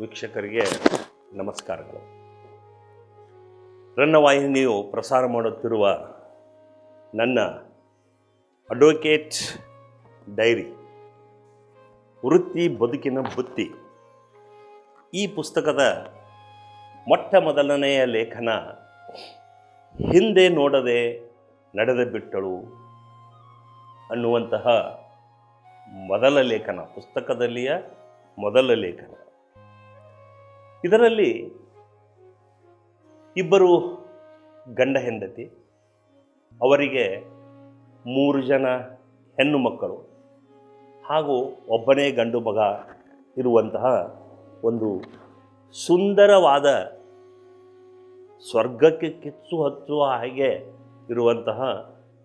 ವೀಕ್ಷಕರಿಗೆ ನಮಸ್ಕಾರಗಳು. ರನ್ನವಾಹಿನಿಯು ಪ್ರಸಾರ ಮಾಡುತ್ತಿರುವ ನನ್ನ ಅಡ್ವೊಕೇಟ್ ಡೈರಿ ವೃತ್ತಿ ಬದುಕಿನ ಬುತ್ತಿ. ಈ ಪುಸ್ತಕದ ಮೊಟ್ಟ ಮೊದಲನೆಯ ಲೇಖನ, ಹಿಂದೆ ನೋಡದೆ ನಡೆದ ಬಿಟ್ಟಳು ಅನ್ನುವಂತಹ ಮೊದಲ ಲೇಖನ, ಪುಸ್ತಕದಲ್ಲಿಯ ಮೊದಲ ಲೇಖನ. ಇದರಲ್ಲಿ ಇಬ್ಬರು ಗಂಡ ಹೆಂಡತಿ, ಅವರಿಗೆ ಮೂರು ಜನ ಹೆಣ್ಣು ಮಕ್ಕಳು ಹಾಗೂ ಒಬ್ಬನೇ ಗಂಡು ಮಗ ಇರುವಂತಹ ಒಂದು ಸುಂದರವಾದ ಸ್ವರ್ಗಕ್ಕೆ ಕಿಚ್ಚು ಹಚ್ಚುವ ಹಾಗೆ ಇರುವಂತಹ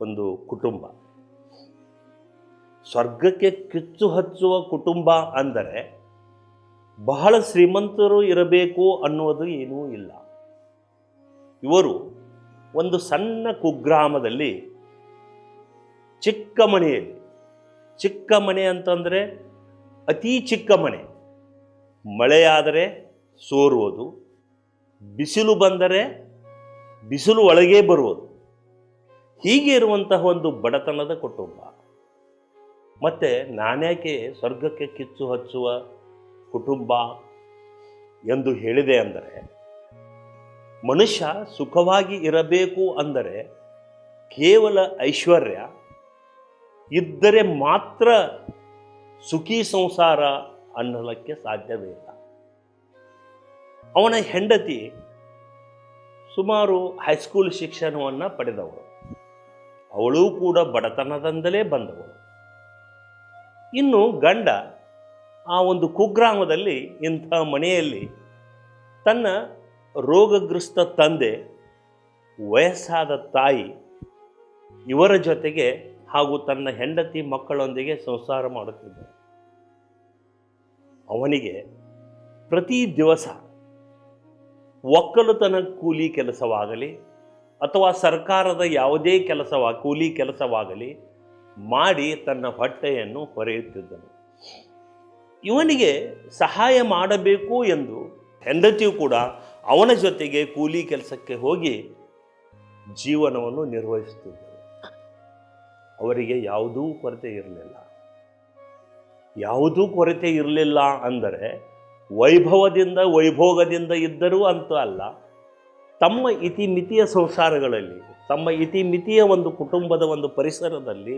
ಒಂದು ಕುಟುಂಬ. ಸ್ವರ್ಗಕ್ಕೆ ಕಿಚ್ಚು ಹಚ್ಚುವ ಕುಟುಂಬ ಅಂದರೆ ಬಹಳ ಶ್ರೀಮಂತರು ಇರಬೇಕು ಅನ್ನೋದು ಏನೂ ಇಲ್ಲ. ಇವರು ಒಂದು ಸಣ್ಣ ಕುಗ್ರಾಮದಲ್ಲಿ ಚಿಕ್ಕ ಮನೆಯಲ್ಲಿ, ಚಿಕ್ಕ ಮನೆ ಅಂತಂದರೆ ಅತಿ ಚಿಕ್ಕ ಮನೆ. ಮಳೆಯಾದರೆ ಸೋರುವುದು, ಬಿಸಿಲು ಬಂದರೆ ಬಿಸಿಲು ಒಳಗೇ ಬರುವುದು. ಹೀಗೆ ಇರುವಂತಹ ಒಂದು ಬಡತನದ ಕುಟುಂಬ. ಮತ್ತು ನಾನ್ಯಾಕೆ ಸ್ವರ್ಗಕ್ಕೆ ಕಿಚ್ಚು ಹಚ್ಚುವ ಕುಟುಂಬ ಎಂದು ಹೇಳಿದೆ ಅಂದರೆ, ಮನುಷ್ಯ ಸುಖವಾಗಿ ಇರಬೇಕು ಅಂದರೆ ಕೇವಲ ಐಶ್ವರ್ಯ, ಇದ್ದರೆ ಮಾತ್ರ ಸುಖಿ ಸಂಸಾರ ಅನ್ನಲಕ್ಕೆ ಸಾಧ್ಯವೇ ಇಲ್ಲ. ಅವನ ಹೆಂಡತಿ ಸುಮಾರು ಹೈಸ್ಕೂಲ್ ಶಿಕ್ಷಣವನ್ನು ಪಡೆದವಳು. ಅವಳು ಕೂಡ ಬಡತನದಿಂದಲೇ ಬಂದವಳು. ಇನ್ನು ಗಂಡ ಆ ಒಂದು ಕುಗ್ರಾಮದಲ್ಲಿ ಇಂಥ ಮನೆಯಲ್ಲಿ ತನ್ನ ರೋಗಗ್ರಸ್ತ ತಂದೆ, ವಯಸ್ಸಾದ ತಾಯಿ ಇವರ ಜೊತೆಗೆ ಹಾಗೂ ತನ್ನ ಹೆಂಡತಿ ಮಕ್ಕಳೊಂದಿಗೆ ಸಂಸಾರ ಮಾಡುತ್ತಿದ್ದ ಅವನಿಗೆ ಪ್ರತಿ ದಿವಸ ಒಕ್ಕಲುತನ ಕೂಲಿ ಕೆಲಸವಾಗಲಿ ಅಥವಾ ಸರ್ಕಾರದ ಯಾವುದೇ ಕೆಲಸವ, ಕೂಲಿ ಕೆಲಸವಾಗಲಿ ಮಾಡಿ ತನ್ನ ಹೊಟ್ಟೆಯನ್ನು ಹೊರೆಯುತ್ತಿದ್ದನು. ಇವನಿಗೆ ಸಹಾಯ ಮಾಡಬೇಕು ಎಂದು ಹೆಂಡತಿಯು ಕೂಡ ಅವನ ಜೊತೆಗೆ ಕೂಲಿ ಕೆಲಸಕ್ಕೆ ಹೋಗಿ ಜೀವನವನ್ನು ನಿರ್ವಹಿಸುತ್ತಿದ್ದರು. ಅವರಿಗೆ ಯಾವುದೂ ಕೊರತೆ ಇರಲಿಲ್ಲ. ಯಾವುದೂ ಕೊರತೆ ಇರಲಿಲ್ಲ ಅಂದರೆ ವೈಭವದಿಂದ, ವೈಭೋಗದಿಂದ ಇದ್ದರೂ ಅಂತ ಅಲ್ಲ, ತಮ್ಮ ಇತಿಮಿತಿಯ ಸಂಸಾರಗಳಲ್ಲಿ, ತಮ್ಮ ಇತಿಮಿತಿಯ ಒಂದು ಕುಟುಂಬದ ಒಂದು ಪರಿಸರದಲ್ಲಿ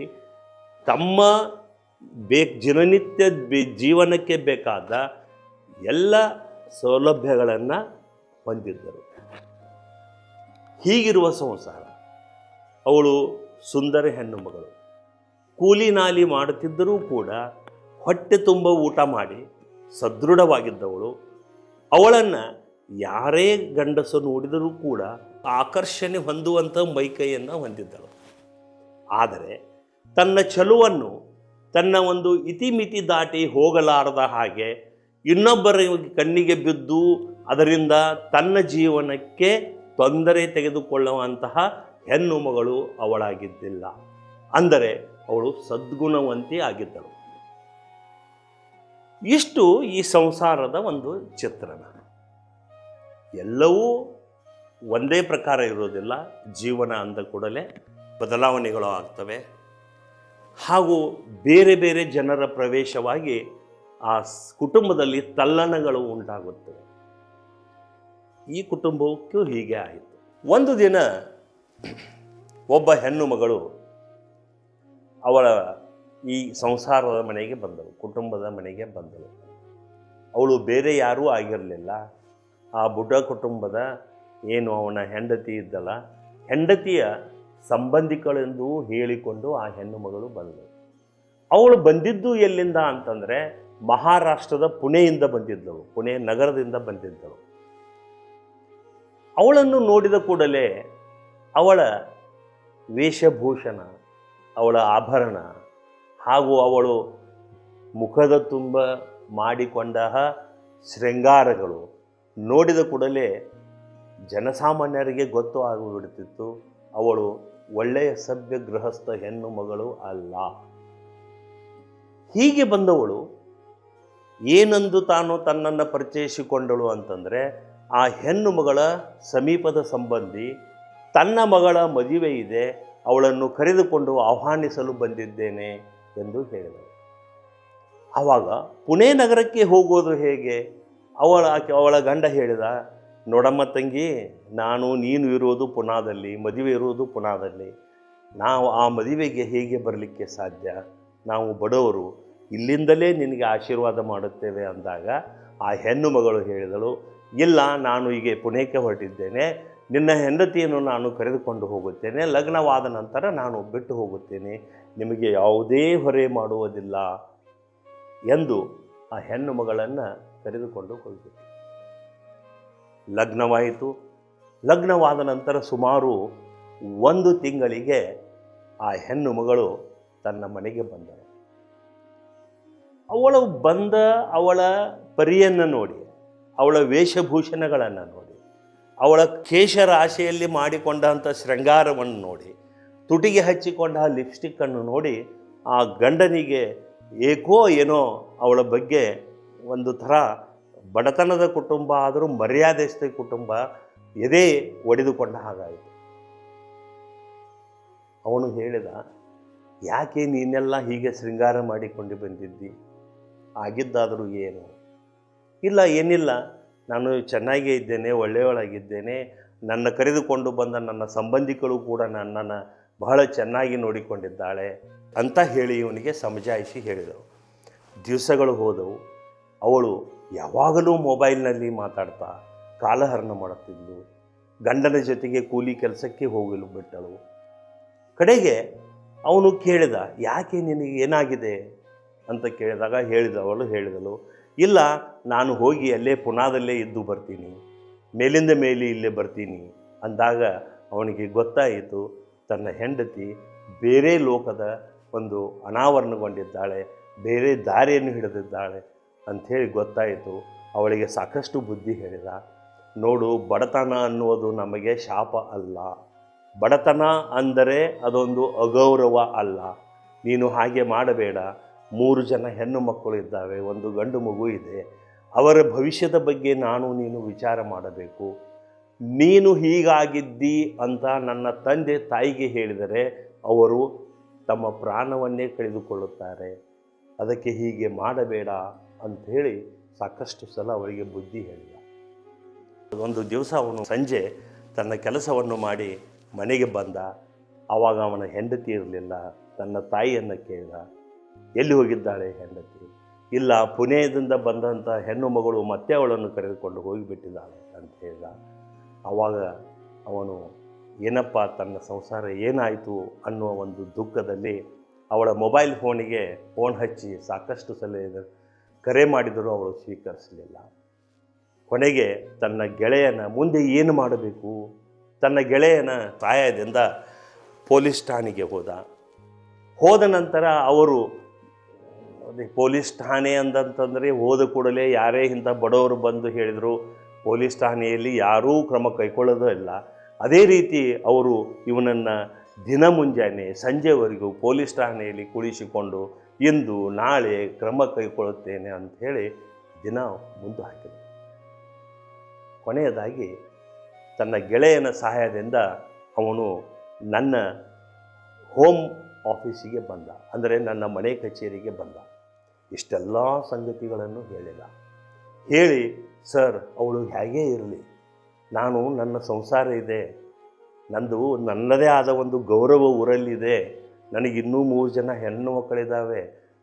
ತಮ್ಮ ಬೇ ದಿನನಿತ್ಯ ಜೀವನಕ್ಕೆ ಬೇಕಾದ ಎಲ್ಲ ಸೌಲಭ್ಯಗಳನ್ನು ಹೊಂದಿದ್ದರು. ಹೀಗಿರುವ ಸಂಸಾರ. ಅವಳು ಸುಂದರ ಹೆಣ್ಣು ಮಗಳು. ಕೂಲಿ ನಾಲಿ ಮಾಡುತ್ತಿದ್ದರೂ ಕೂಡ ಹೊಟ್ಟೆ ತುಂಬ ಊಟ ಮಾಡಿ ಸದೃಢವಾಗಿದ್ದವಳು. ಅವಳನ್ನು ಯಾರೇ ಗಂಡಸು ನೋಡಿದರೂ ಕೂಡ ಆಕರ್ಷಣೆ ಹೊಂದುವಂಥ ಮೈಕೈಯನ್ನು ಹೊಂದಿದ್ದಳು. ಆದರೆ ತನ್ನ ಚಲುವನ್ನು ತನ್ನ ಒಂದು ಇತಿಮಿತಿ ದಾಟಿ ಹೋಗಲಾರದ ಹಾಗೆ ಇನ್ನೊಬ್ಬರ ಕಣ್ಣಿಗೆ ಬಿದ್ದು ಅದರಿಂದ ತನ್ನ ಜೀವನಕ್ಕೆ ತೊಂದರೆ ತೆಗೆದುಕೊಳ್ಳುವಂತಹ ಹೆಣ್ಣು ಮಗಳು ಅವಳಾಗಿದ್ದಿಲ್ಲ. ಅಂದರೆ ಅವಳು ಸದ್ಗುಣವಂತಿ ಆಗಿದ್ದಳು. ಇಷ್ಟು ಈ ಸಂಸಾರದ ಒಂದು ಚಿತ್ರಣ. ಎಲ್ಲವೂ ಒಂದೇ ಪ್ರಕಾರ ಇರೋದಿಲ್ಲ ಜೀವನ ಅಂದ ಕೂಡಲೇ ಬದಲಾವಣೆಗಳು ಆಗ್ತವೆ. ಹಾಗೂ ಬೇರೆ ಬೇರೆ ಜನರ ಪ್ರವೇಶವಾಗಿ ಆ ಕುಟುಂಬದಲ್ಲಿ ತಲ್ಲಣಗಳು ಉಂಟಾಗುತ್ತವೆ. ಈ ಕುಟುಂಬಕ್ಕೂ ಹೀಗೆ ಆಯಿತು. ಒಂದು ದಿನ ಒಬ್ಬ ಹೆಣ್ಣು ಮಗಳು ಅವಳ ಈ ಸಂಸಾರದ ಮನೆಗೆ ಬಂದಳು, ಕುಟುಂಬದ ಮನೆಗೆ ಬಂದಳು. ಅವಳು ಬೇರೆ ಯಾರೂ ಆಗಿರಲಿಲ್ಲ. ಆ ಬುಡ ಕುಟುಂಬದ ಏನು, ಅವನ ಹೆಂಡತಿ ಇದ್ದಲ್ಲ ಹೆಂಡತಿಯ ಸಂಬಂಧಿಕಳೆಂದು ಹೇಳಿಕೊಂಡು ಆ ಹೆಣ್ಣು ಮಗಳು ಬಂದಳು. ಅವಳು ಬಂದಿದ್ದು ಎಲ್ಲಿಂದ ಅಂತಂದರೆ ಮಹಾರಾಷ್ಟ್ರದ ಪುಣೆಯಿಂದ ಬಂದಿದ್ದಳು, ಪುಣೆ ನಗರದಿಂದ ಬಂದಿದ್ದಳು. ಅವಳನ್ನು ನೋಡಿದ ಕೂಡಲೇ ಅವಳ ವೇಷಭೂಷಣ, ಅವಳ ಆಭರಣ ಹಾಗೂ ಅವಳು ಮುಖದ ತುಂಬ ಮಾಡಿಕೊಂಡ ಶೃಂಗಾರಗಳು ನೋಡಿದ ಕೂಡಲೇ ಜನಸಾಮಾನ್ಯರಿಗೆ ಗೊತ್ತು ಆಗಿಬಿಡುತ್ತಿತ್ತು ಅವಳು ಒಳ್ಳೆಯ ಸಭ್ಯ ಗೃಹಸ್ಥ ಹೆಣ್ಣು ಮಗಳು ಅಲ್ಲ. ಹೀಗೆ ಬಂದವಳು ಏನಂದು ತಾನು ತನ್ನನ್ನು ಪರಿಚಯಿಸಿಕೊಂಡಳು ಅಂತಂದರೆ ಆ ಹೆಣ್ಣು ಮಗಳ ಸಮೀಪದ ಸಂಬಂಧಿ ತನ್ನ ಮಗಳ ಮದುವೆ ಇದೆ, ಅವಳನ್ನು ಕರೆದುಕೊಂಡು ಆಹ್ವಾನಿಸಲು ಬಂದಿದ್ದೇನೆ ಎಂದು ಹೇಳಿದಳು. ಆವಾಗ ಪುಣೆ ನಗರಕ್ಕೆ ಹೋಗೋದು ಹೇಗೆ? ಅವಳ ಅವಳ ಗಂಡ ಹೇಳಿದ ನೋಡಮ್ಮ ತಂಗಿ, ನಾನು, ನೀನು ಇರುವುದು ಪುನಾದಲ್ಲಿ, ಮದುವೆ ಇರುವುದು ಪುನಾದಲ್ಲಿ. ನಾವು ಆ ಮದುವೆಗೆ ಹೇಗೆ ಬರಲಿಕ್ಕೆ ಸಾಧ್ಯ? ನಾವು ಬಡವರು, ಇಲ್ಲಿಂದಲೇ ನಿನಗೆ ಆಶೀರ್ವಾದ ಮಾಡುತ್ತೇವೆ ಅಂದಾಗ ಆ ಹೆಣ್ಣು ಮಗಳು ಹೇಳಿದಳು, ಇಲ್ಲ, ನಾನು ಈಗ ಪುಣೆಗೆ ಹೊರಟಿದ್ದೇನೆ, ನಿನ್ನ ಹೆಂಡತಿಯನ್ನು ನಾನು ಕರೆದುಕೊಂಡು ಹೋಗುತ್ತೇನೆ, ಲಗ್ನವಾದ ನಂತರ ನಾನು ಬಿಟ್ಟು ಹೋಗುತ್ತೇನೆ, ನಿಮಗೆ ಯಾವುದೇ ಹೊರೆ ಮಾಡುವುದಿಲ್ಲ ಎಂದು ಆ ಹೆಣ್ಣು ಮಗಳನ್ನು ಕರೆದುಕೊಂಡು ಹೋಗಿತ್ತು ಲಗ್ನವಾಯಿತು. ಲಗ್ನವಾದ ನಂತರ ಸುಮಾರು ಒಂದು ತಿಂಗಳಿಗೆ ಆ ಹೆಣ್ಣು ಮಗಳು ತನ್ನ ಮನೆಗೆ ಬಂದಳು. ಅವಳು ಬಂದ ಅವಳ ಪರಿಯನ್ನು ನೋಡಿ, ಅವಳ ವೇಷಭೂಷಣಗಳನ್ನು ನೋಡಿ, ಅವಳ ಕೇಶರಾಶಿಯಲ್ಲಿ ಮಾಡಿಕೊಂಡಂಥ ಶೃಂಗಾರವನ್ನು ನೋಡಿ, ತುಟಿಗೆ ಹಚ್ಚಿಕೊಂಡ ಲಿಪ್ಸ್ಟಿಕ್ಕನ್ನು ನೋಡಿ, ಆ ಗಂಡನಿಗೆ ಏಕೋ ಏನೋ ಅವಳ ಬಗ್ಗೆ ಒಂದು ಥರ ಬಡತನದ ಕುಟುಂಬ ಆದರೂ ಮರ್ಯಾದೆಸ್ಥ ಕುಟುಂಬ ಎದೆ ಒಡೆದುಕೊಂಡ ಹಾಗಾಯಿತು. ಅವನು ಹೇಳಿದ, ಯಾಕೆ ನೀನೆಲ್ಲ ಹೀಗೆ ಶೃಂಗಾರ ಮಾಡಿಕೊಂಡು ಬಂದಿದ್ದಿ? ಆಗಿದ್ದಾದರೂ ಏನು? ಇಲ್ಲ, ಏನಿಲ್ಲ. ನಾನು ಚೆನ್ನಾಗೇ ಇದ್ದೇನೆ, ಒಳ್ಳೆಯವಳಾಗಿದ್ದೇನೆ. ನನ್ನ ಕರೆದುಕೊಂಡು ಬಂದ ನನ್ನ ಸಂಬಂಧಿಕರು ಕೂಡ ನನ್ನನ್ನು ಬಹಳ ಚೆನ್ನಾಗಿ ನೋಡಿಕೊಂಡಿದ್ದಾಳೆ ಅಂತ ಹೇಳಿ ಇವನಿಗೆ ಸಮಜಾಯಿಸಿ ಹೇಳಿದಳು. ದಿವಸಗಳು ಹೋದವು. ಅವಳು ಯಾವಾಗಲೂ ಮೊಬೈಲ್ನಲ್ಲಿ ಮಾತಾಡ್ತಾ ಕಾಲಹರಣ ಮಾಡುತ್ತಿದ್ಲು. ಗಂಡನ ಜೊತೆಗೆ ಕೂಲಿ ಕೆಲಸಕ್ಕೆ ಹೋಗಲು ಬಿಟ್ಟಳು. ಕಡೆಗೆ ಅವನು ಕೇಳಿದ, ಯಾಕೆ ನಿನಗೆ ಏನಾಗಿದೆ? ಅಂತ ಕೇಳಿದಾಗ ಹೇಳಿದವಳು ಹೇಳಿದಳು, ಇಲ್ಲ, ನಾನು ಹೋಗಿ ಅಲ್ಲೇ ಪುನಾದಲ್ಲೇ ಇದ್ದು ಬರ್ತೀನಿ. ಮೇಲಿಂದ ಮೇಲೆ ಇಲ್ಲೇ ಬರ್ತೀನಿ. ಅಂದಾಗ ಅವನಿಗೆ ಗೊತ್ತಾಯಿತು, ತನ್ನ ಹೆಂಡತಿ ಬೇರೆ ಲೋಕದ ಒಂದು ಅನಾವರಣಗೊಂಡಿದ್ದಾಳೆ, ಬೇರೆ ದಾರಿಯನ್ನು ಹಿಡಿದಿದ್ದಾಳೆ. ಅಂಥೇಳಿ ಗೊತ್ತಾಯಿತು. ಅವಳಿಗೆ ಸಾಕಷ್ಟು ಬುದ್ಧಿ ಹೇಳಿದ. ನೋಡು, ಬಡತನ ಅನ್ನುವುದು ನಮಗೆ ಶಾಪ ಅಲ್ಲ. ಬಡತನ ಅಂದರೆ ಅದೊಂದು ಅಗೌರವ ಅಲ್ಲ. ನೀನು ಹಾಗೆ ಮಾಡಬೇಡ. ಮೂರು ಜನ ಹೆಣ್ಣು ಮಕ್ಕಳು ಇದ್ದಾವೆ, ಒಂದು ಗಂಡು ಮಗು ಇದೆ. ಅವರ ಭವಿಷ್ಯದ ಬಗ್ಗೆ ನಾನು ನೀನು ವಿಚಾರ ಮಾಡಬೇಕು. ನೀನು ಹೀಗಾಗಿದ್ದಿ ಅಂತ ನನ್ನ ತಂದೆ ತಾಯಿಗೆ ಹೇಳಿದರೆ ಅವರು ತಮ್ಮ ಪ್ರಾಣವನ್ನೇ ಕಳೆದುಕೊಳ್ಳುತ್ತಾರೆ. ಅದಕ್ಕೆ ಹೀಗೆ ಮಾಡಬೇಡ. ಅಂಥೇಳಿ ಸಾಕಷ್ಟು ಸಲ ಅವರಿಗೆ ಬುದ್ಧಿ ಹೇಳಿದ. ಒಂದು ದಿವಸ ಅವನು ಸಂಜೆ ತನ್ನ ಕೆಲಸವನ್ನು ಮಾಡಿ ಮನೆಗೆ ಬಂದ. ಆವಾಗ ಅವನ ಹೆಂಡತಿ ಇರಲಿಲ್ಲ. ತನ್ನ ತಾಯಿಯನ್ನು ಕೇಳಿದ. ಎಲ್ಲಿ ಹೋಗಿದ್ದಾಳೆ ಹೆಂಡತಿ? ಇಲ್ಲ, ಪುಣೆಯಿಂದ ಬಂದಂಥ ಹೆಣ್ಣು ಮಗಳು ಮತ್ತೆ ಅವಳನ್ನು ಕರೆದುಕೊಂಡು ಹೋಗಿಬಿಟ್ಟಿದ್ದಾಳೆ ಅಂತ ಹೇಳಿದ. ಆವಾಗ ಅವನು, ಏನಪ್ಪ ತನ್ನ ಸಂಸಾರ ಏನಾಯಿತು ಅನ್ನುವ ಒಂದು ದುಃಖದಲ್ಲಿ ಅವಳ ಮೊಬೈಲ್ ಫೋನಿಗೆ ಫೋನ್ ಹಚ್ಚಿ ಸಾಕಷ್ಟು ಸಲ ಕರೆ ಮಾಡಿದರೂ ಅವಳು ಸ್ವೀಕರಿಸಲಿಲ್ಲ. ಕೊನೆಗೆ ತನ್ನ ಗೆಳೆಯನ ಮುಂದೆ ಏನು ಮಾಡಬೇಕು? ತನ್ನ ಗೆಳೆಯನ ಸಹಾಯದಿಂದ ಪೊಲೀಸ್ ಠಾಣೆಗೆ ಹೋದ. ಹೋದ ನಂತರ ಅವರು ಪೊಲೀಸ್ ಠಾಣೆ ಅಂತಂತಂದರೆ ಹೋದ ಕೂಡಲೇ ಯಾರೇ ಇಂಥ ಬಡವರು ಬಂದು ಹೇಳಿದರು, ಪೊಲೀಸ್ ಠಾಣೆಯಲ್ಲಿ ಯಾರೂ ಕ್ರಮ ಕೈಗೊಳ್ಳೋದೂ ಇಲ್ಲ. ಅದೇ ರೀತಿ ಅವರು ಇವನನ್ನು ದಿನ ಮುಂಜಾನೆ ಸಂಜೆವರೆಗೂ ಪೊಲೀಸ್ ಠಾಣೆಯಲ್ಲಿ ಕುಳಿಸಿಕೊಂಡು ಇಂದು ನಾಳೆ ಕ್ರಮ ಕೈಗೊಳ್ಳುತ್ತೇನೆ ಅಂಥೇಳಿ ದಿನ ಮುಂದೆ ಹಾಕಿದೆ ಕೊನೆಯದಾಗಿ ತನ್ನ ಗೆಳೆಯನ ಸಹಾಯದಿಂದ ಅವನು ನನ್ನ ಹೋಮ್ ಆಫೀಸಿಗೆ ಬಂದ, ಅಂದರೆ ನನ್ನ ಮನೆ ಕಚೇರಿಗೆ ಬಂದ. ಇಷ್ಟೆಲ್ಲ ಸಂಗತಿಗಳನ್ನು ಹೇಳಿದ. ಹೇಳಿ, ಸರ್, ಅವಳು ಹೇಗೇ ಇರಲಿ? ನಾನು ನನ್ನ ಸಂಸಾರ ಇದೆ. ನಂದು ನನ್ನದೇ ಆದ ಒಂದು ಗೌರವ ಊರಲ್ಲಿದೆ. ನನಗಿನ್ನೂ ಮೂರು ಜನ ಹೆಣ್ಣು ಮಕ್ಕಳಿದ್ದಾವೆ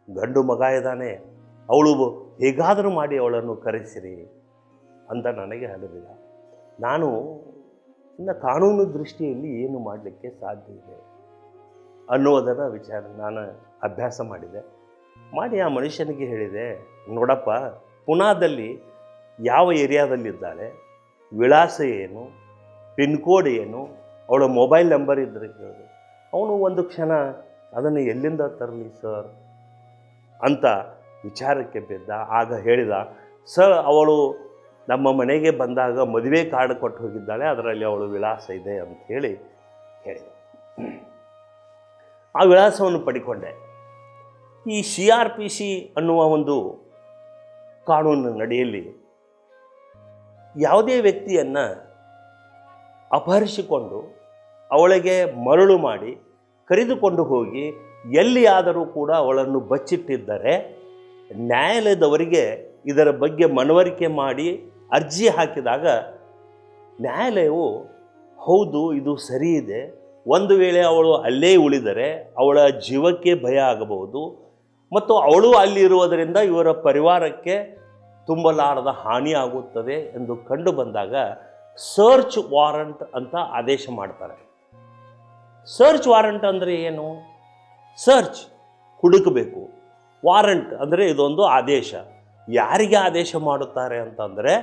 ಗಂಡು ಮಗ ಇದ್ದಾನೆ, ಅವಳು ಹೇಗಾದರೂ ಮಾಡಿ ಅವಳನ್ನು ಕರೆಸಿರಿ ಅಂತ ನನಗೆ ಹಲವಿಲ್ಲ ನಾನು ಇನ್ನ ಕಾನೂನು ದೃಷ್ಟಿಯಲ್ಲಿ ಏನು ಮಾಡಲಿಕ್ಕೆ ಸಾಧ್ಯ ಇದೆ ಅನ್ನುವುದನ್ನು ವಿಚಾರ ನಾನು ಅಭ್ಯಾಸ ಮಾಡಿದೆ. ಮಾಡಿ ಆ ಮನುಷ್ಯನಿಗೆ ಹೇಳಿದೆ, ನೋಡಪ್ಪ, ಪುನಾದಲ್ಲಿ ಯಾವ ಏರಿಯಾದಲ್ಲಿದ್ದಾಳೆ, ವಿಳಾಸ ಏನು ಪಿನ್ಕೋಡ್ ಏನು, ಅವಳ ಮೊಬೈಲ್ ನಂಬರ್ ಇದ್ದರೆ ಕೇಳಿದೆ ಅವನು ಒಂದು ಕ್ಷಣ, ಅದನ್ನು ಎಲ್ಲಿಂದ ತರಲಿ ಸರ್? ಅಂತ ವಿಚಾರಕ್ಕೆ ಬಿದ್ದ. ಆಗ ಹೇಳಿದ, ಸರ್, ಅವಳು ನಮ್ಮ ಮನೆಗೆ ಬಂದಾಗ ಮದುವೆ ಕಾರ್ಡ್ ಕೊಟ್ಟು ಹೋಗಿದ್ದಾಳೆ, ಅದರಲ್ಲಿ ಅವಳು ವಿಳಾಸ ಇದೆ ಅಂತ ಹೇಳಿ ಹೇಳಿದ. ಆ ವಿಳಾಸವನ್ನು ಪಡಿಕೊಂಡೆ. ಈ ಸಿ ಆರ್ ಪಿ ಸಿ ಅನ್ನುವ ಒಂದು ಕಾನೂನು ನಡೆಯಲ್ಲಿ ಯಾವುದೇ ವ್ಯಕ್ತಿಯನ್ನು ಅಪಹರಿಸಿಕೊಂಡು ಅವಳಿಗೆ ಮರಳು ಮಾಡಿ ಕರೆದುಕೊಂಡು ಹೋಗಿ ಎಲ್ಲಿಯಾದರೂ ಕೂಡ ಅವಳನ್ನು ಬಚ್ಚಿಟ್ಟಿದ್ದರೆ ನ್ಯಾಯಾಲಯದವರಿಗೆ ಇದರ ಬಗ್ಗೆ ಮನವರಿಕೆ ಮಾಡಿ ಅರ್ಜಿ ಹಾಕಿದಾಗ ನ್ಯಾಯಾಲಯವು, ಹೌದು, ಇದು ಸರಿ ಇದೆ ಒಂದು ವೇಳೆ ಅವಳು ಅಲ್ಲೇ ಉಳಿದರೆ ಅವಳ ಜೀವಕ್ಕೆ ಭಯ ಆಗಬಹುದು. ಮತ್ತು ಅವಳು ಅಲ್ಲಿ ಇರುವುದರಿಂದ ಇವರ ಪರಿವಾರಕ್ಕೆ ತುಂಬಲಾರದ ಹಾನಿಯಾಗುತ್ತದೆ ಎಂದು ಕಂಡು ಬಂದಾಗ ಸರ್ಚ್ ವಾರಂಟ್ ಅಂತ ಆದೇಶ ಮಾಡ್ತಾರೆ. ಸರ್ಚ್ ವಾರಂಟ್ ಅಂದರೆ ಏನು? ಸರ್ಚ್ ಹುಡುಕಬೇಕು. ವಾರಂಟ್ ಅಂದರೆ ಇದೊಂದು ಆದೇಶ. ಯಾರಿಗೆ ಆದೇಶ ಮಾಡುತ್ತಾರೆ ಅಂತಂದರೆ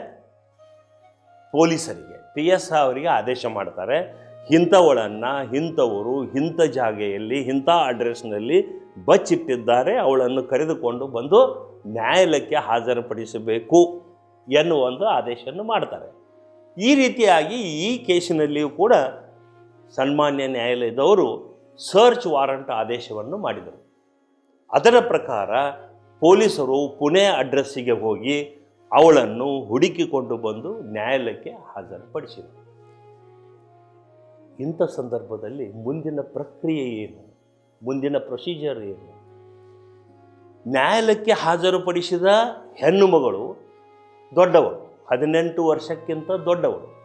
ಪೊಲೀಸರಿಗೆ. ಪಿ ಎಸ್ ಅವರಿಗೆ ಆದೇಶ ಮಾಡ್ತಾರೆ. ಇಂಥವಳನ್ನು, ಇಂಥವರು, ಇಂಥ ಜಾಗೆಯಲ್ಲಿ, ಇಂಥ ಅಡ್ರೆಸ್ನಲ್ಲಿ ಬಚ್ಚಿಟ್ಟಿದ್ದಾರೆ. ಅವಳನ್ನು ಕರೆದುಕೊಂಡು ಬಂದು ನ್ಯಾಯಾಲಯಕ್ಕೆ ಹಾಜರುಪಡಿಸಬೇಕು ಎನ್ನುವ ಒಂದು ಆದೇಶವನ್ನು ಮಾಡ್ತಾರೆ. ಈ ರೀತಿಯಾಗಿ ಈ ಕೇಸಿನಲ್ಲಿಯೂ ಕೂಡ ಸನ್ಮಾನ್ಯ ನ್ಯಾಯಾಲಯದವರು ಸರ್ಚ್ ವಾರಂಟ್ ಆದೇಶವನ್ನು ಮಾಡಿದರು. ಅದರ ಪ್ರಕಾರ ಪೊಲೀಸರು ಪುಣೆ ಅಡ್ರೆಸ್ಸಿಗೆ ಹೋಗಿ ಅವಳನ್ನು ಹುಡುಕಿಕೊಂಡು ಬಂದು ನ್ಯಾಯಾಲಯಕ್ಕೆ ಹಾಜರುಪಡಿಸಿದರು. ಇಂಥ ಸಂದರ್ಭದಲ್ಲಿ ಮುಂದಿನ ಪ್ರಕ್ರಿಯೆ ಏನು? ಮುಂದಿನ ಪ್ರೊಸೀಜರ್ ಏನು? ನ್ಯಾಯಾಲಯಕ್ಕೆ ಹಾಜರುಪಡಿಸಿದ ಹೆಣ್ಣು ಮಗಳು ದೊಡ್ಡವಳು, ಹದಿನೆಂಟು ವರ್ಷಕ್ಕಿಂತ ದೊಡ್ಡವಳು.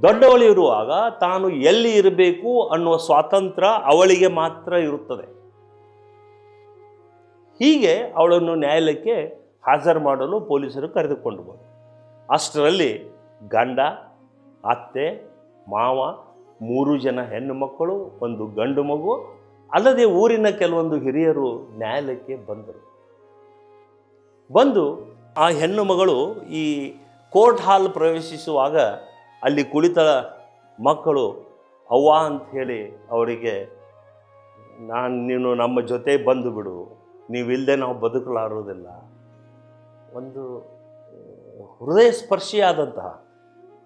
ದೊಡ್ಡವಳು ಇರುವಾಗ ತಾನು ಎಲ್ಲಿ ಇರಬೇಕು ಅನ್ನುವ ಸ್ವಾತಂತ್ರ್ಯ ಅವಳಿಗೆ ಮಾತ್ರ ಇರುತ್ತದೆ. ಹೀಗೆ ಅವಳನ್ನು ನ್ಯಾಯಾಲಯಕ್ಕೆ ಹಾಜರು ಮಾಡಲು ಪೊಲೀಸರು ಕರೆದುಕೊಂಡು ಬಂದರು. ಅಷ್ಟರಲ್ಲಿ ಗಂಡ, ಅತ್ತೆ, ಮಾವ, ಮೂರು ಜನ ಹೆಣ್ಣು ಮಕ್ಕಳು, ಒಂದು ಗಂಡು ಮಗು, ಅಲ್ಲದೆ ಊರಿನ ಕೆಲವೊಂದು ಹಿರಿಯರು ನ್ಯಾಯಾಲಯಕ್ಕೆ ಬಂದರು. ಬಂದು ಆ ಹೆಣ್ಣು ಮಗಳು ಈ ಕೋರ್ಟ್ ಹಾಲ್ ಪ್ರವೇಶಿಸುವಾಗ ಅಲ್ಲಿ ಕುಳಿತ ಮಕ್ಕಳು, ಅವ್ವ ಅಂತ ಹೇಳಿ ಅವರಿಗೆ, ನಾನು ನೀನು ನಮ್ಮ ಜೊತೆ ಬಂದು ಬಿಡು ನೀವಿಲ್ಲದೆ ನಾವು ಬದುಕಲಾರೋದಿಲ್ಲ. ಒಂದು ಹೃದಯ ಸ್ಪರ್ಶಿಯಾದಂತಹ,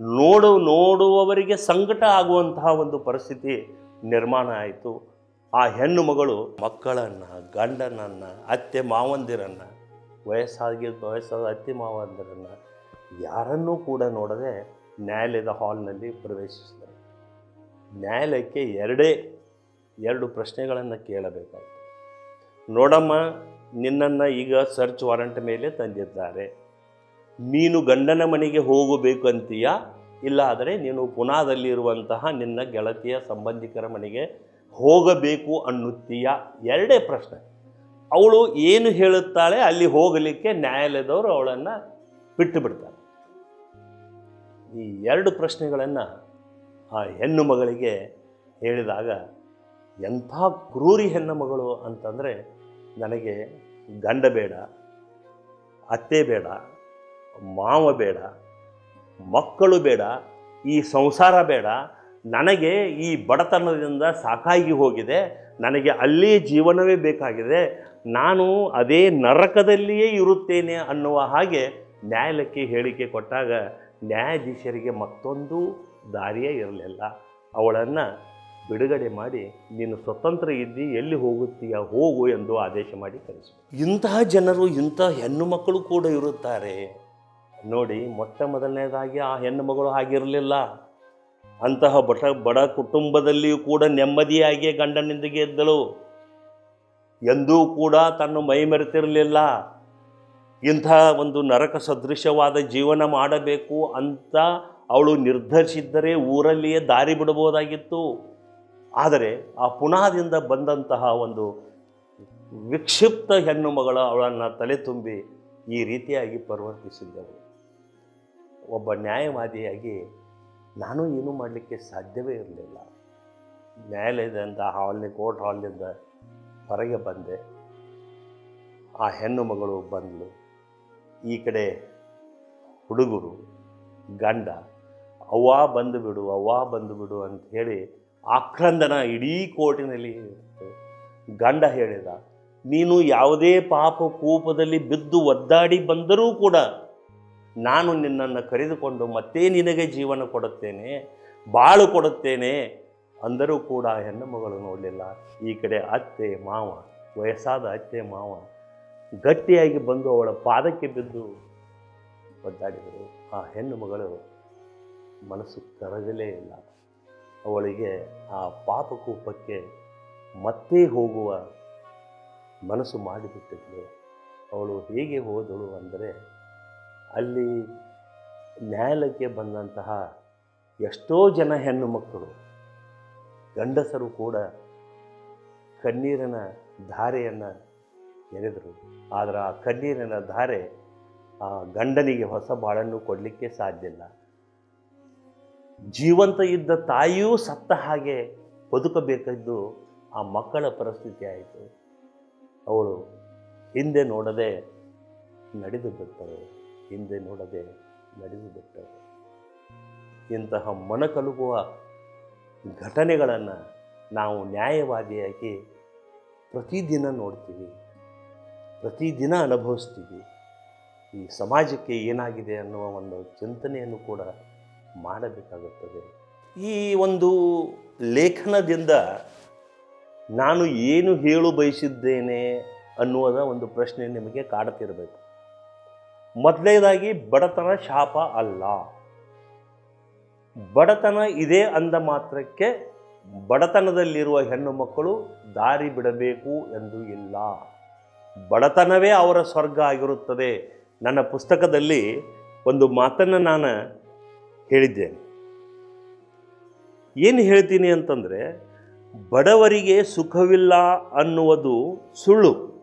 ನೋಡು, ನೋಡುವವರಿಗೆ ಸಂಕಟ ಆಗುವಂತಹ ಒಂದು ಪರಿಸ್ಥಿತಿ ನಿರ್ಮಾಣ ಆಯಿತು. ಆ ಹೆಣ್ಣು ಮಗಳು ಮಕ್ಕಳನ್ನು, ಗಂಡನನ್ನು, ಅತ್ತೆ ಮಾವಂದಿರನ್ನು, ವಯಸ್ಸಾಗಿ, ವಯಸ್ಸಾದ ಅತ್ತೆ ಮಾವಂದಿರನ್ನು ಯಾರನ್ನೂ ಕೂಡ ನೋಡದೆ ನ್ಯಾಯಾಲಯದ ಹಾಲ್ನಲ್ಲಿ ಪ್ರವೇಶಿಸಿದರು. ನ್ಯಾಯಾಲಯಕ್ಕೆ ಎರಡೇ, ಎರಡು ಪ್ರಶ್ನೆಗಳನ್ನು ಕೇಳಬೇಕಾಯಿತು. ನೋಡಮ್ಮ, ನಿನ್ನನ್ನು ಈಗ ಸರ್ಚ್ ವಾರಂಟ್ ಮೇಲೆ ತಂದಿದ್ದಾರೆ. ನೀನು ಗಂಡನ ಮನೆಗೆ ಹೋಗಬೇಕು ಅಂತೀಯಾ? ಇಲ್ಲ ಆದರೆ ನೀನು ಪುನಾದಲ್ಲಿರುವಂತಹ ನಿನ್ನ ಗೆಳತಿಯ ಸಂಬಂಧಿಕರ ಮನೆಗೆ ಹೋಗಬೇಕು ಅನ್ನುತ್ತೀಯಾ? ಎರಡೇ ಪ್ರಶ್ನೆ. ಅವಳು ಏನು ಹೇಳುತ್ತಾಳೆ ಅಲ್ಲಿ ಹೋಗಲಿಕ್ಕೆ ನ್ಯಾಯಾಲಯದವರು ಅವಳನ್ನು ಬಿಟ್ಟು ಬಿಡ್ತಾರೆ. ಈ ಎರಡು ಪ್ರಶ್ನೆಗಳನ್ನು ಆ ಹೆಣ್ಣು ಮಗಳಿಗೆ ಹೇಳಿದಾಗ, ಎಂಥ ಕ್ರೂರಿ ಹೆಣ್ಣು ಮಗಳು ಅಂತಂದರೆ ನನಗೆ ಗಂಡ ಬೇಡ, ಅತ್ತೆ ಬೇಡ, ಮಾವ ಬೇಡ, ಮಕ್ಕಳು ಬೇಡ, ಈ ಸಂಸಾರ ಬೇಡ, ನನಗೆ ಈ ಬಡತನದಿಂದ ಸಾಕಾಗಿ ಹೋಗಿದೆ, ನನಗೆ ಅಲ್ಲಿ ಜೀವನವೇ ಬೇಕಾಗಿದೆ, ನಾನು ಅದೇ ನರಕದಲ್ಲಿಯೇ ಇರುತ್ತೇನೆ ಅನ್ನುವ ಹಾಗೆ ನ್ಯಾಯಾಲಯಕ್ಕೆ ಹೇಳಿಕೆ ಕೊಟ್ಟಾಗ ನ್ಯಾಯಾಧೀಶರಿಗೆ ಮತ್ತೊಂದು ದಾರಿಯೇ ಇರಲಿಲ್ಲ. ಅವಳನ್ನು ಬಿಡುಗಡೆ ಮಾಡಿ, ನೀನು ಸ್ವತಂತ್ರ ಇದ್ದಿ, ಎಲ್ಲಿ ಹೋಗುತ್ತೀಯ, ಹೋಗು ಎಂದು ಆದೇಶ ಮಾಡಿ ಕಳಿಸು ಇಂತಹ ಜನರು ಇಂಥ ಹೆಣ್ಣು ಮಕ್ಕಳು ಕೂಡ ಇರುತ್ತಾರೆ. ನೋಡಿ, ಮೊಟ್ಟ ಮೊದಲನೇದಾಗಿ ಆ ಹೆಣ್ಣು ಮಗಳು ಆಗಿರಲಿಲ್ಲ ಅಂತಹ ಬಟ ಬಡ ಕುಟುಂಬದಲ್ಲಿಯೂ ಕೂಡ ನೆಮ್ಮದಿಯಾಗಿ ಗಂಡನಿಂದಿಗೆ ಇದ್ದಳು ಎಂದೂ ಕೂಡ ತನ್ನ ಮೈ ಮೆರೆತಿರಲಿಲ್ಲ ಇಂಥ ಒಂದು ನರಕ ಸದೃಶವಾದ ಜೀವನ ಮಾಡಬೇಕು ಅಂತ ಅವಳು ನಿರ್ಧರಿಸಿದ್ದರೆ ಊರಲ್ಲಿಯೇ ದಾರಿ ಬಿಡಬಹುದಾಗಿತ್ತು. ಆದರೆ ಆ ಪುನಾದಿಂದ ಬಂದಂತಹ ಒಂದು ವಿಕ್ಷಿಪ್ತ ಹೆಣ್ಣು ಮಗಳು ಅವಳನ್ನು ತಲೆ ತುಂಬಿ ಈ ರೀತಿಯಾಗಿ ಪರಿವರ್ತಿಸಿದ್ದಳು. ಒಬ್ಬ ನ್ಯಾಯವಾದಿಯಾಗಿ ನಾನು ಏನೂ ಮಾಡಲಿಕ್ಕೆ ಸಾಧ್ಯವೇ ಇರಲಿಲ್ಲ. ನ್ಯಾಯಾಲಯದಿಂದ ಹಾಲ್ನಿ ಕೋರ್ಟ್ ಹಾಲ್ನಿಂದ ಹೊರಗೆ ಬಂದೆ. ಆ ಹೆಣ್ಣು ಮಗಳು ಬಂದಳು. ಈ ಕಡೆ ಹುಡುಗರು, ಗಂಡ, ಅವ್ವ ಬಂದು ಬಿಡು, ಅವ್ವ ಬಂದು ಬಿಡು ಅಂತ ಹೇಳಿ ಆಕ್ರಂದನ ಇಡೀ ಕೋರ್ಟಿನಲ್ಲಿ ಗಂಡ ಹೇಳಿದ, ನೀನು ಯಾವುದೇ ಪಾಪ ಕೋಪದಲ್ಲಿ ಬಿದ್ದು ಒದ್ದಾಡಿ ಬಂದರೂ ಕೂಡ ನಾನು ನಿನ್ನನ್ನು ಕರೆದುಕೊಂಡು ಮತ್ತೆ ನಿನಗೆ ಜೀವನ ಕೊಡುತ್ತೇನೆ, ಬಾಳು ಕೊಡುತ್ತೇನೆ ಅಂದರೂ ಕೂಡ ಹೆಣ್ಣು ಮಗಳು ನೋಡಲಿಲ್ಲ. ಈ ಕಡೆ ಅತ್ತೆ, ಮಾವ, ವಯಸ್ಸಾದ ಅತ್ತೆ, ಮಾವ ಗಟ್ಟಿಯಾಗಿ ಬಂದು ಅವಳ ಪಾದಕ್ಕೆ ಬಿದ್ದು ಒದ್ದಾಡಿದರು. ಆ ಹೆಣ್ಣು ಮಗಳು ಮನಸ್ಸು ಕರಗಲೇ ಇಲ್ಲ. ಅವಳಿಗೆ ಆ ಪಾಪಕೂಪಕ್ಕೆ ಮತ್ತೆ ಹೋಗುವ ಮನಸ್ಸು ಮಾಡಿಬಿಟ್ಟಿದ್ಲು. ಅವಳು ಹೇಗೆ ಹೋದಳು ಅಂದರೆ, ಅಲ್ಲಿ ನ್ಯಾಯಾಲಯಕ್ಕೆ ಬಂದಂತಹ ಎಷ್ಟೋ ಜನ ಹೆಣ್ಣು ಮಕ್ಕಳು, ಗಂಡಸರು ಕೂಡ ಕಣ್ಣೀರಿನ ಧಾರೆಯನ್ನು ಎರೆದರು ಆದರೆ ಆ ಕಣ್ಣೀರಿನ ಧಾರೆ ಆ ಗಂಡನಿಗೆ ಹೊಸ ಬಾಳನ್ನು ಕೊಡಲಿಕ್ಕೆ ಸಾಧ್ಯ ಇಲ್ಲ. ಜೀವಂತ ಇದ್ದ ತಾಯಿಯೂ ಸತ್ತ ಹಾಗೆ ಬದುಕಬೇಕಿದ್ದು ಆ ಮಕ್ಕಳ ಪರಿಸ್ಥಿತಿ ಆಯಿತು. ಅವಳು ಹಿಂದೆ ನೋಡದೆ ನಡೆದು ಬಿಟ್ಟರು ಹಿಂದೆ ನೋಡದೆ ನಡೆದು ಬಿಟ್ಟರು ಇಂತಹ ಮನಕಲುಗುವ ಘಟನೆಗಳನ್ನು ನಾವು ನ್ಯಾಯವಾದಿಯಾಗಿ ಪ್ರತಿದಿನ ನೋಡ್ತೀವಿ. ಪ್ರತಿದಿನ ಅನುಭವಿಸ್ತೀವಿ. ಈ ಸಮಾಜಕ್ಕೆ ಏನಾಗಿದೆ ಅನ್ನುವ ಒಂದು ಚಿಂತನೆಯನ್ನು ಕೂಡ ಮಾಡಬೇಕಾಗುತ್ತದೆ. ಈ ಒಂದು ಲೇಖನದಿಂದ ನಾನು ಏನು ಹೇಳು ಬಯಸಿದ್ದೇನೆ ಅನ್ನುವುದ ಒಂದು ಪ್ರಶ್ನೆ ನಿಮಗೆ ಕಾಡುತ್ತಿರಬೇಕು ಮೊದಲನೇದಾಗಿ, ಬಡತನ ಶಾಪ ಅಲ್ಲ. ಬಡತನ ಇದೆ ಅಂದ ಮಾತ್ರಕ್ಕೆ ಬಡತನದಲ್ಲಿರುವ ಹೆಣ್ಣು ಮಕ್ಕಳು ದಾರಿ ಬಿಡಬೇಕು ಎಂದು ಇಲ್ಲ. ಬಡತನವೇ ಅವರ ಸ್ವರ್ಗ ಆಗಿರುತ್ತದೆ. ನನ್ನ ಪುಸ್ತಕದಲ್ಲಿ ಒಂದು ಮಾತನ್ನು ನಾನು ಹೇಳಿದ್ದೇನೆ. ಏನು ಹೇಳ್ತೀನಿ ಅಂತಂದರೆ, ಬಡವರಿಗೆ ಸುಖವಿಲ್ಲ ಅನ್ನುವುದು ಸುಳ್ಳು.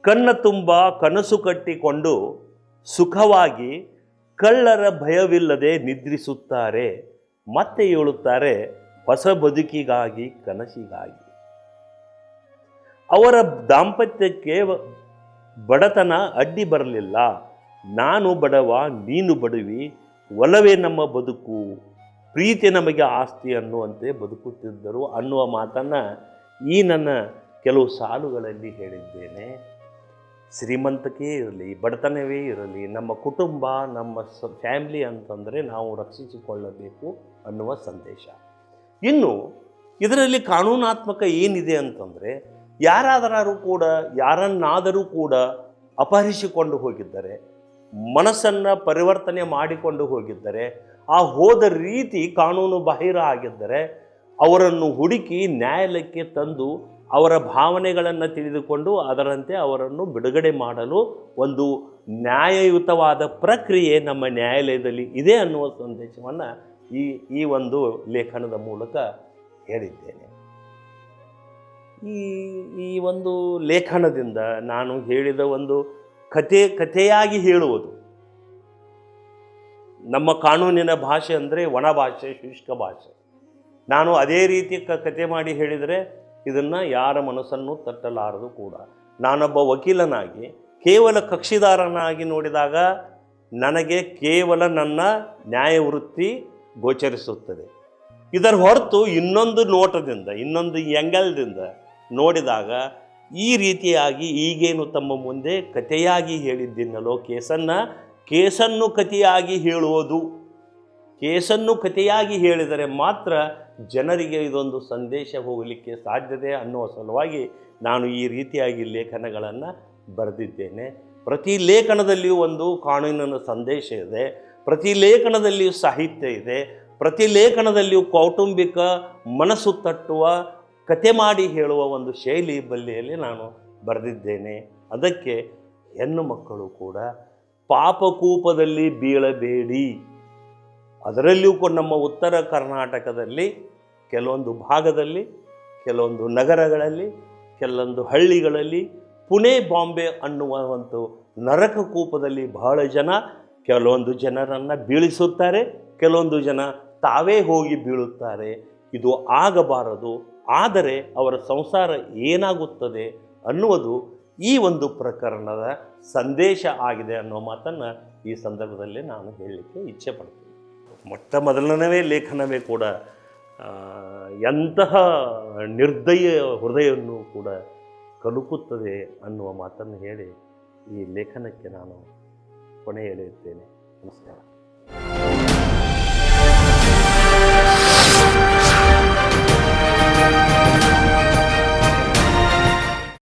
ಕಣ್ಣ ತುಂಬ ಕನಸು ಕಟ್ಟಿಕೊಂಡು ಸುಖವಾಗಿ ಕಳ್ಳರ ಭಯವಿಲ್ಲದೆ ನಿದ್ರಿಸುತ್ತಾರೆ. ಮತ್ತೆ ಹೇಳುತ್ತಾರೆ, ಹೊಸ ಬದುಕಿಗಾಗಿ, ಕನಸಿಗಾಗಿ. ಅವರ ದಾಂಪತ್ಯಕ್ಕೆ ಬಡತನ ಅಡ್ಡಿ ಬರಲಿಲ್ಲ. ನಾನು ಬಡವ, ನೀನು ಬಡವಿ, ಒಲವೇ ನಮ್ಮ ಬದುಕು, ಪ್ರೀತಿ ನಮಗೆ ಆಸ್ತಿ ಅನ್ನುವಂತೆ ಬದುಕುತ್ತಿದ್ದರು ಅನ್ನುವ ಮಾತನ್ನು ಈ ನನ್ನ ಕೆಲವು ಸಾಲುಗಳಲ್ಲಿ ಹೇಳಿದ್ದೇನೆ. ಶ್ರೀಮಂತಿಕೆ ಇರಲಿ, ಬಡತನವೇ ಇರಲಿ, ನಮ್ಮ ಕುಟುಂಬ, ನಮ್ಮ ಸ, ಫ್ಯಾಮಿಲಿ ಅಂತಂದರೆ ನಾವು ರಕ್ಷಿಸಿಕೊಳ್ಳಬೇಕು ಅನ್ನುವ ಸಂದೇಶ. ಇನ್ನು ಇದರಲ್ಲಿ ಕಾನೂನಾತ್ಮಕ ಏನಿದೆ ಅಂತಂದರೆ ಯಾರಾದರೂ ಕೂಡ, ಯಾರನ್ನಾದರೂ ಕೂಡ ಅಪಹರಿಸಿಕೊಂಡು ಹೋಗಿದ್ದರೆ, ಮನಸ್ಸನ್ನು ಪರಿವರ್ತನೆ ಮಾಡಿಕೊಂಡು ಹೋಗಿದ್ದರೆ, ಆ ಹೋದ ರೀತಿ ಕಾನೂನು ಬಾಹಿರ ಆಗಿದ್ದರೆ, ಅವರನ್ನು ಹುಡುಕಿ ನ್ಯಾಯಾಲಯಕ್ಕೆ ತಂದು ಅವರ ಭಾವನೆಗಳನ್ನು ತಿಳಿದುಕೊಂಡು ಅದರಂತೆ ಅವರನ್ನು ಬಿಡುಗಡೆ ಮಾಡಲು ಒಂದು ನ್ಯಾಯಯುತವಾದ ಪ್ರಕ್ರಿಯೆ ನಮ್ಮ ನ್ಯಾಯಾಲಯದಲ್ಲಿ ಇದೆ ಅನ್ನುವ ಸಂದೇಶವನ್ನು ಈ ಈ ಒಂದು ಲೇಖನದ ಮೂಲಕ ಹೇಳಿದ್ದೇನೆ. ಈ ಈ ಒಂದು ಲೇಖನದಿಂದ ನಾನು ಹೇಳಿದ ಒಂದು ಕತೆ ಕಥೆಯಾಗಿ ಹೇಳುವುದು. ನಮ್ಮ ಕಾನೂನಿನ ಭಾಷೆ ಅಂದರೆ ಒಣ ಭಾಷೆ, ಶುಷ್ಕ ಭಾಷೆ. ನಾನು ಅದೇ ರೀತಿ ಕತೆ ಮಾಡಿ ಹೇಳಿದರೆ ಇದನ್ನು ಯಾರ ಮನಸ್ಸನ್ನು ತಟ್ಟಲಾರದು ಕೂಡ. ನಾನೊಬ್ಬ ವಕೀಲನಾಗಿ, ಕೇವಲ ಕಕ್ಷಿದಾರನಾಗಿ ನೋಡಿದಾಗ ನನಗೆ ಕೇವಲ ನನ್ನ ನ್ಯಾಯವೃತ್ತಿ ಗೋಚರಿಸುತ್ತದೆ. ಇದರ ಹೊರತು ಇನ್ನೊಂದು ನೋಟದಿಂದ, ಇನ್ನೊಂದು ಎಂಗಲ್ದಿಂದ ನೋಡಿದಾಗ ಈ ರೀತಿಯಾಗಿ ಈಗೇನು ತಮ್ಮ ಮುಂದೆ ಕಥೆಯಾಗಿ ಹೇಳಿದ್ದೀನಲ್ಲೋ ಕೇಸನ್ನು? ಕೇಸನ್ನು ಕಥೆಯಾಗಿ ಹೇಳುವುದು. ಕೇಸನ್ನು ಕಥೆಯಾಗಿ ಹೇಳಿದರೆ ಮಾತ್ರ ಜನರಿಗೆ ಇದೊಂದು ಸಂದೇಶ ಹೋಗಲಿಕ್ಕೆ ಸಾಧ್ಯತೆ ಅನ್ನುವ ಸಲುವಾಗಿ ನಾನು ಈ ರೀತಿಯಾಗಿ ಲೇಖನಗಳನ್ನು ಬರೆದಿದ್ದೇನೆ. ಪ್ರತಿ ಲೇಖನದಲ್ಲಿಯೂ ಒಂದು ಕಾನೂನಿನ ಸಂದೇಶ ಇದೆ, ಪ್ರತಿ ಲೇಖನದಲ್ಲಿಯೂ ಸಾಹಿತ್ಯ ಇದೆ, ಪ್ರತಿ ಲೇಖನದಲ್ಲಿಯೂ ಕೌಟುಂಬಿಕ ಮನಸ್ಸು ತಟ್ಟುವ ಕತೆ ಮಾಡಿ ಹೇಳುವ ಒಂದು ಶೈಲಿ ಬಲ್ಲಿಯಲ್ಲಿ ನಾನು ಬರೆದಿದ್ದೇನೆ. ಅದಕ್ಕೆ ಹೆಣ್ಣು ಮಕ್ಕಳು ಕೂಡ ಪಾಪಕೂಪದಲ್ಲಿ ಬೀಳಬೇಡಿ. ಅದರಲ್ಲಿಯೂ ಕೂಡ ನಮ್ಮ ಉತ್ತರ ಕರ್ನಾಟಕದಲ್ಲಿ, ಕೆಲವೊಂದು ಭಾಗದಲ್ಲಿ, ಕೆಲವೊಂದು ನಗರಗಳಲ್ಲಿ, ಕೆಲವೊಂದು ಹಳ್ಳಿಗಳಲ್ಲಿ ಪುಣೆ ಬಾಂಬೆ ಅನ್ನುವ ಒಂದು ನರಕ ಕೂಪದಲ್ಲಿ ಬಹಳ ಜನ, ಕೆಲವೊಂದು ಜನರನ್ನು ಬೀಳಿಸುತ್ತಾರೆ, ಕೆಲವೊಂದು ಜನ ತಾವೇ ಹೋಗಿ ಬೀಳುತ್ತಾರೆ. ಇದು ಆಗಬಾರದು. ಆದರೆ ಅವರ ಸಂಸಾರ ಏನಾಗುತ್ತದೆ ಅನ್ನುವುದು ಈ ಒಂದು ಪ್ರಕರಣದ ಸಂದೇಶ ಆಗಿದೆ ಅನ್ನೋ ಮಾತನ್ನು ಈ ಸಂದರ್ಭದಲ್ಲಿ ನಾನು ಹೇಳಲಿಕ್ಕೆ ಇಚ್ಛೆ ಪಡ್ತೀನಿ. ಮೊಟ್ಟ ಮೊದಲನೇ ಲೇಖನವೇ ಕೂಡ ಎಂತಹ ನಿರ್ದಯ ಹೃದಯವನ್ನು ಕೂಡ ಕಲುಕುತ್ತದೆ ಅನ್ನುವ ಮಾತನ್ನು ಹೇಳಿ ಈ ಲೇಖನಕ್ಕೆ ನಾನು ಕೊನೆ ಎಳೆಯುತ್ತೇನೆ ನಮಸ್ಕಾರ.